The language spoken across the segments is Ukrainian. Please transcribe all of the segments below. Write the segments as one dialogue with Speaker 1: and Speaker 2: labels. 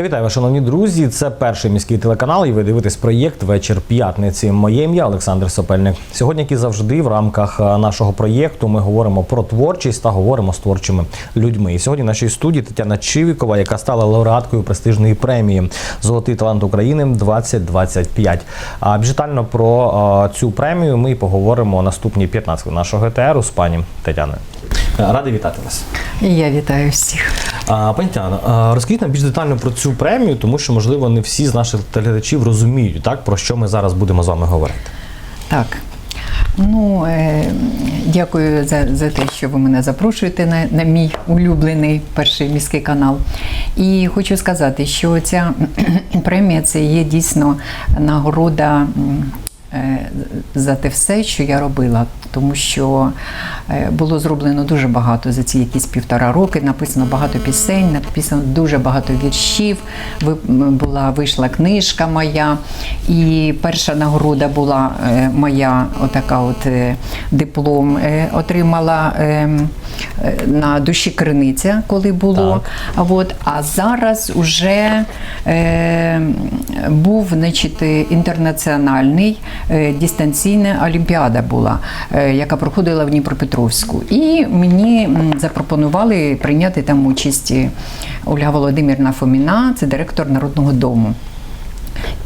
Speaker 1: Я вітаю вас, шановні друзі. Це перший міський телеканал, і ви дивитесь проєкт Вечір п'ятниці. Моє ім'я Олександр Сопельник. Сьогодні, як і завжди, в рамках е, нашого проєкту ми говоримо про творчість та говоримо з творчими людьми. І сьогодні в нашій студії Тетяна Чивікова, яка стала лауреаткою престижної премії Золотий талант України 2025. А більш детально про е, цю премію ми поговоримо наступні 15 нашого ГТРу з пані Тетяною. Е, Радий вітати вас.
Speaker 2: Я вітаю всіх.
Speaker 1: Пані Тетяно, розкажіть нам більш детально про цю премію, тому що, можливо, не всі з наших телеглядачів розуміють, так, про що ми зараз будемо з вами говорити.
Speaker 2: Так. Ну, е, дякую за, за те, що ви мене запрошуєте на, на мій улюблений перший міський канал. І хочу сказати, що ця премія це є дійсно нагорода за те все, що я робила. Тому що е, було зроблено дуже багато за ці якісь півтора роки. Написано багато пісень, написано дуже багато віршів. Була вийшла книжка моя, і перша нагорода була е, моя, отака от е, диплом. е, Отримала е, м, е, на душі криниця, коли було.
Speaker 1: Так.
Speaker 2: А От, а зараз уже е, був значить, інтернаціональний е, дистанційна олімпіада була, е, яка проходила в Дніпропетровську. І мені запропонували прийняти там участь е, Ольга Володимирівна Фоміна, це директор Народного дому.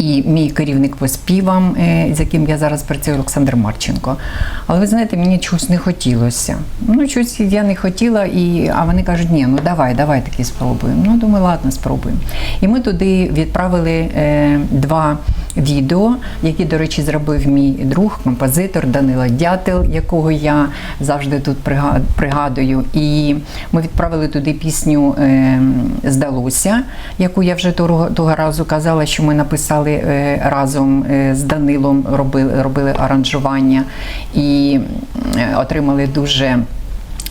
Speaker 2: І мій керівник по співам, е, з яким я зараз працюю, Олександр Марченко. Але ви знаєте, мені чогось не хотілося. Ну, щось я не хотіла, і, а вони кажуть, ні, ну давай, давай таки спробуємо. Ну, думаю, ладно, спробуємо. І ми туди відправили е, два відео, які, до речі, зробив мій друг, композитор Данила Дятел, якого я завжди тут пригадую. І ми відправили туди пісню е, Здалося, яку я вже того, того разу казала, що ми написали е, разом е, з Данилом, робили, робили аранжування і е, отримали дуже.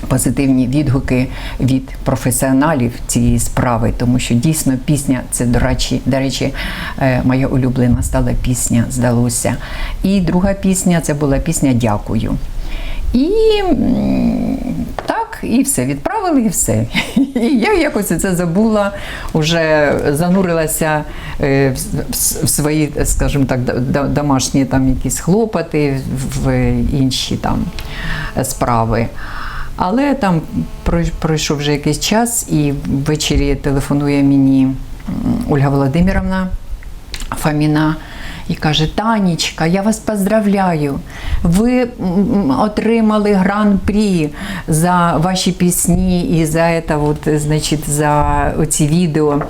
Speaker 2: Позитивні відгуки від професіоналів цієї справи, тому що дійсно пісня це до речі, до речі, моя улюблена стала пісня, здалося. І друга пісня це була пісня Дякую. І і все, відправили, і все. І я якось це забула, вже занурилася е, в свої, скажімо так, домашні там якісь хлопоти, в інші там справи. Але там прой- пройшов вже якийсь час, і ввечері телефонує мені Ольга Володимировна Фоміна і каже: Танечка, я вас поздравляю. Ви отримали гран-прі за ваші пісні і за это, от, значить, за оці відео.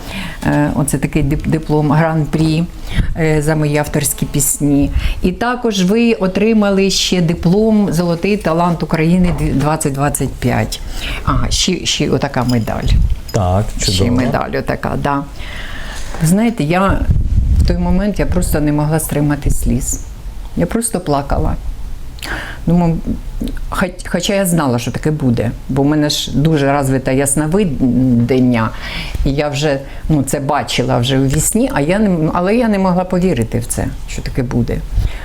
Speaker 2: Е, Оце такий диплом гран-прі е, за мої авторські пісні. І також ви отримали ще диплом Золотий талант України 2025. Ага, ще, ще отака медаль.
Speaker 1: Так,
Speaker 2: Ще медаль така, да. Знаєте, я той момент я просто не могла стримати сліз. Я просто плакала. Думаю, хоч, хоча я знала, що таке буде, бо в мене ж дуже розвита ясновидення, і я вже ну, це бачила вже у вісні, а я не, але я не могла повірити в це, що таке буде.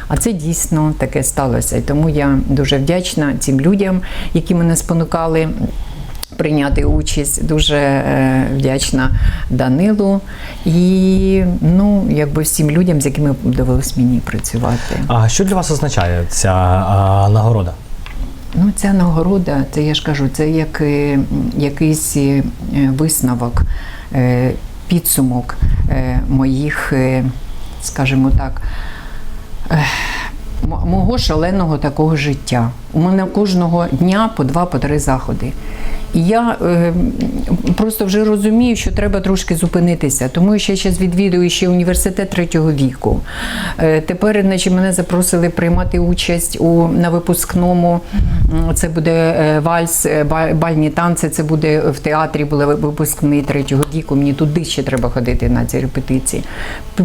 Speaker 2: А це дійсно таке сталося. І тому я дуже вдячна цим людям, які мене спонукали прийняти участь. Дуже е, вдячна Данилу і ну, якби всім людям, з якими довелось мені працювати.
Speaker 1: А що для вас означає ця а, нагорода?
Speaker 2: Ну, ця нагорода, це я ж кажу, це як е, якийсь е, висновок, підсумок моїх, скажімо так, мого шаленого такого життя. У мене кожного дня по два, по три заходи. Я е, просто вже розумію, що треба трошки зупинитися, тому що я зараз відвідую ще університет третього віку. Е, тепер значить, мене запросили приймати участь у, на випускному. Це буде е, вальс, е, бальні танці, це буде в театрі, були випускний третього віку. Мені туди ще треба ходити на ці репетиції.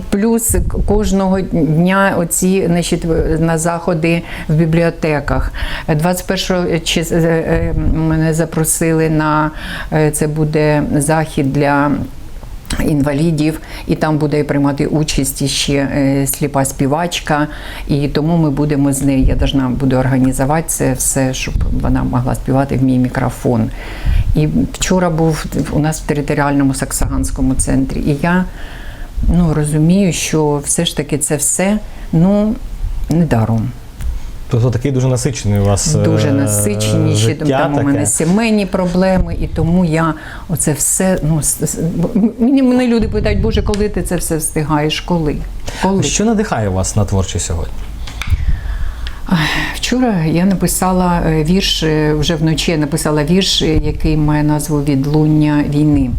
Speaker 2: Плюс кожного дня оці значить, на заходи в бібліотеках. Е, 21 чис- е, е, мене запросили на е, це буде захід для. Інвалідів, і там буде приймати участь ще е, сліпа співачка, і тому ми будемо з нею. Я должна буду організувати це все, щоб вона могла співати в мій мікрофон. І вчора був у нас в територіальному саксаганському центрі. І я ну, розумію, що все ж таки це все ну, не даром.
Speaker 1: Тобто такий дуже насичений у вас е,
Speaker 2: Дуже насичені, ще
Speaker 1: життя
Speaker 2: там у мене сімейні проблеми, і тому я оце все. Ну мене люди питають, Боже, коли ти це все встигаєш? Коли? Коли?
Speaker 1: Що надихає вас на творчість сьогодні?
Speaker 2: Вчора я написала е, вірш е, вже вночі. Я написала вірш, е, який має назву Відлуння війни.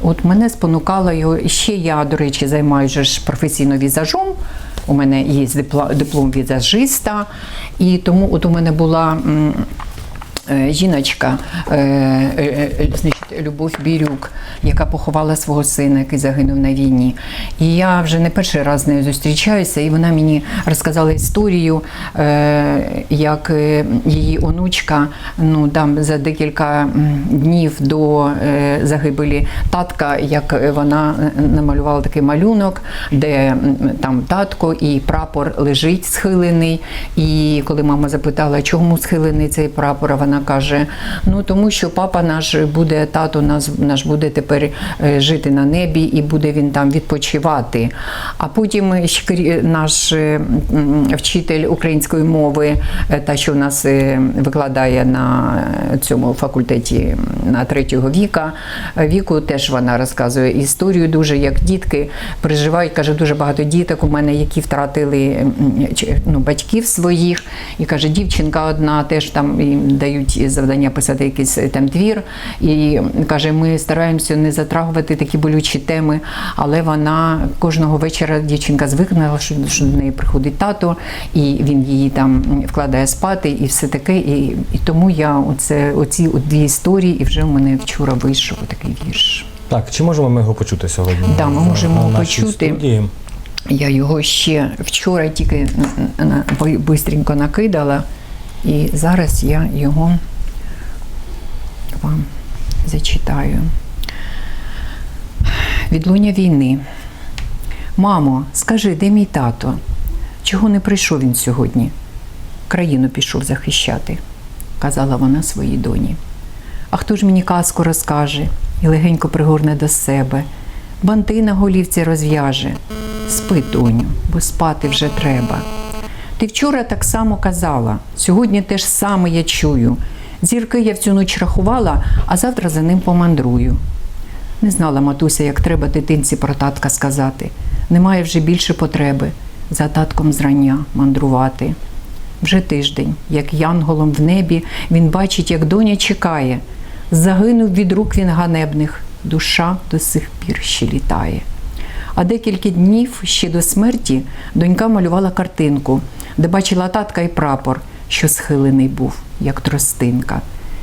Speaker 2: От- мене спонукало його. Ще я, до речі, займаюся професійно візажом. У мене є диплом візажиста, і тому от у мене була. е, Жіночка, Любов Бірюк, яка поховала свого сина, який загинув на війні. І я вже не перший раз з нею зустрічаюся, і вона мені розказала історію, е, як е, її онучка ну, там, за декілька днів до е, загибелі татка, як вона намалювала такий малюнок, де там татко і прапор лежить схилений. І коли мама запитала, чому схилений цей прапор, вона каже: ну тому що папа наш буде, тато наш, наш буде тепер е, жити на небі і буде він там відпочивати. А потім наш е, вчитель української мови, е, та що в нас викладає на цьому факультеті на третього віка, віку, теж вона розказує історію дуже, як дітки переживають. Каже, дуже багато діток у мене, які втратили ну, батьків своїх. І каже, дівчинка одна теж там їм дають завдання писати якийсь там твір. І каже, ми стараємося не затрагувати такі болючі теми, але вона кожного вечора дівчинка звикнула, що, до неї приходить тато, і він її там вкладає спати, і все таке. І, і тому я оце, оці от дві історії, і вже в мене вчора вийшов такий вірш.
Speaker 1: Так, чи можемо ми його почути сьогодні?
Speaker 2: Да, ми можемо
Speaker 1: на
Speaker 2: почути.
Speaker 1: студії?
Speaker 2: Я його ще вчора тільки бистренько накидала, і зараз я його вам зачитаю. Відлуння війни. Мамо, скажи, де мій тато? Чого не прийшов він сьогодні? Країну пішов захищати, казала вона своїй доні. А хто ж мені казку розкаже і легенько пригорне до себе, банти на голівці розв'яже. Спи, доню, бо спати вже треба. Ти вчора так само казала, сьогодні те ж саме я чую. Зірки я в цю ніч рахувала, а завтра за ним помандрую. Не знала матуся, як треба дитинці про татка сказати. Немає вже більше потреби за татком зрання мандрувати. Вже тиждень, як янголом в небі, він бачить, як доня чекає. Загинув від рук він ганебних, душа до сих пір ще літає. А декілька днів ще до смерті донька малювала картинку, де бачила татка і прапор, що схилений був, як тростинка.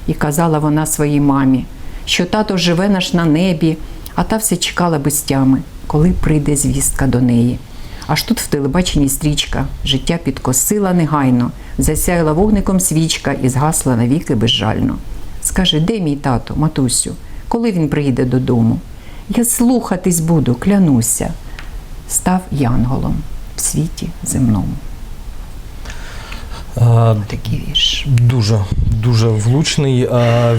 Speaker 2: І казала вона своїй мамі, що тато живе наш на небі, а та все чекала без тями, коли прийде звістка до неї. Аж тут в телебаченні стрічка, життя підкосила негайно, засяяла вогником свічка і згасла навіки безжально. Скаже, де мій тато, матусю, коли він приїде додому? Я слухатись буду, клянуся. Став янголом в світі земному. Такий вірш.
Speaker 1: Дуже дуже влучний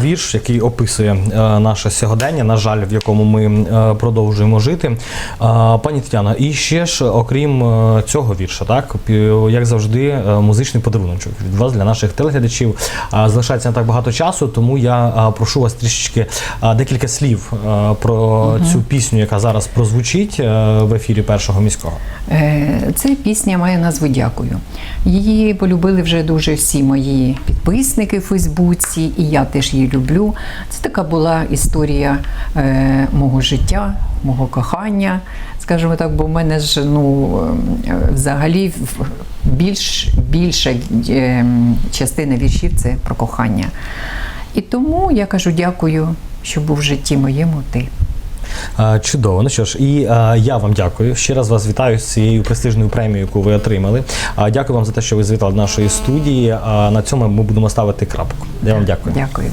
Speaker 1: вірш, який описує наше сьогодення, на жаль, в якому ми продовжуємо жити. Пані Тетяно, і ще ж, окрім цього вірша, так як завжди, музичний подаруночок від вас для наших телеглядачів. Залишається не так багато часу, тому я прошу вас трішечки декілька слів про цю пісню, яка зараз прозвучить в ефірі першого міського.
Speaker 2: Е, Ця пісня має назву Дякую. Її полюбили вже дуже всі мої підписники в Фейсбуці, і я теж її люблю. Це така була історія е, мого життя, мого кохання. Скажімо так, бо в мене ж ну е, взагалі більш, більша е, частина віршів це про кохання. І тому я кажу дякую, що був в житті моєму ти.
Speaker 1: Е, Чудово. Ну що ж, і е, я вам дякую. Ще раз вас вітаю з цією престижною премією, яку ви отримали. Дякую вам за те, що ви звітали до нашої студії. На цьому ми будемо ставити крапку. Я вам дякую.
Speaker 2: Дякую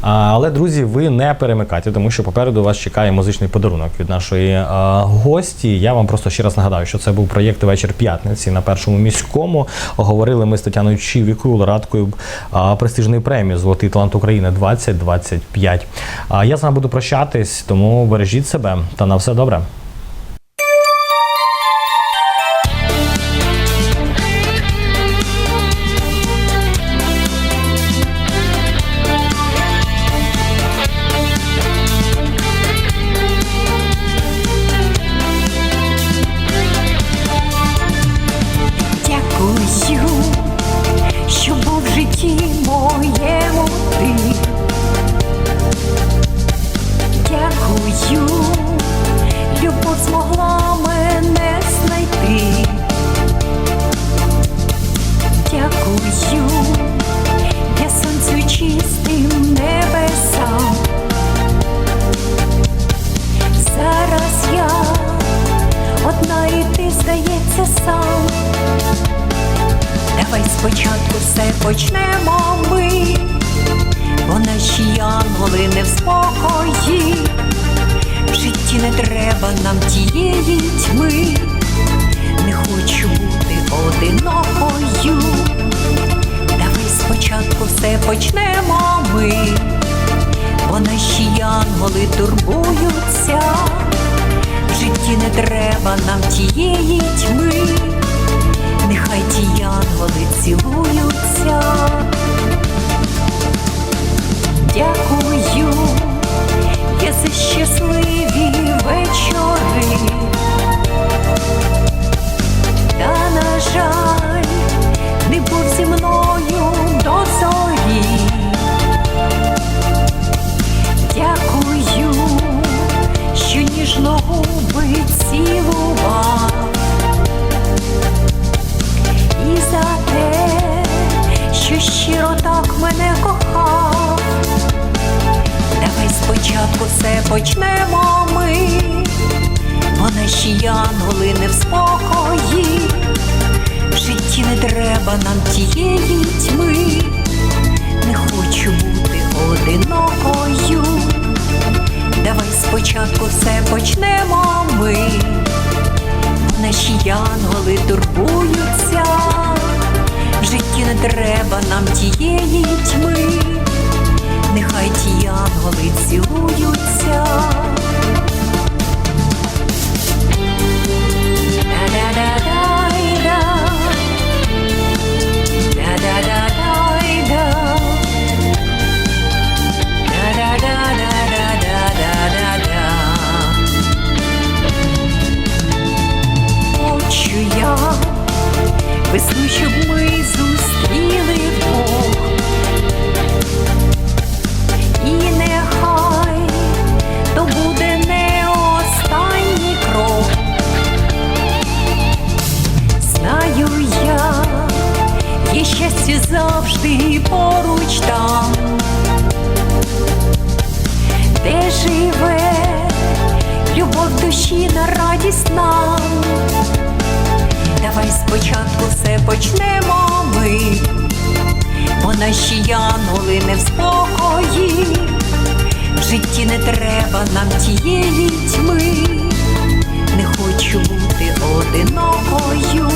Speaker 1: Але, друзі, ви не перемикайте, тому що попереду вас чекає музичний подарунок від нашої гості. Я вам просто ще раз нагадаю, що це був проєкт вечір п'ятниці на першому міському. Говорили ми з Тетяною Чівікою, лауреаткою престижної премії Золотий талант України 2025. А я з вами буду прощатись, тому бережіть себе та на все добре.
Speaker 2: Моєму ти. Дякую, любов змогла мене знайти. Дякую, я сонцю чистим небесам. Зараз я одна і ти здається сам. Давай спочатку все почнемо ми, бо наші янголи не в спокої. В житті не треба нам тієї тьми, не хочу бути одинокою. Давай спочатку все почнемо ми, бо наші янголи турбуються. В житті не треба нам тієї тьми нам тієї тьми, нехай ті янголи цілуються. Любов душі на радість нам. Давай спочатку все почнемо ми, бо наші янголи не в спокої. В житті не треба нам тієї тьми, не хочу бути одинокою.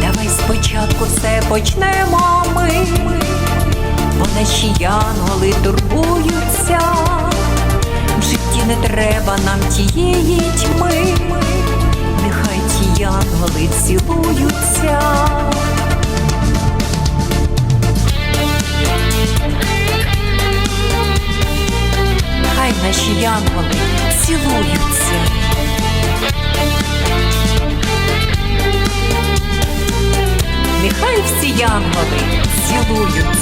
Speaker 2: Давай спочатку все почнемо ми, бо наші янголи турбуються. Не треба нам тієї тьми, нехай ті янголи цілуються. Хай наші янголи цілуються. Нехай всі янголи цілуються.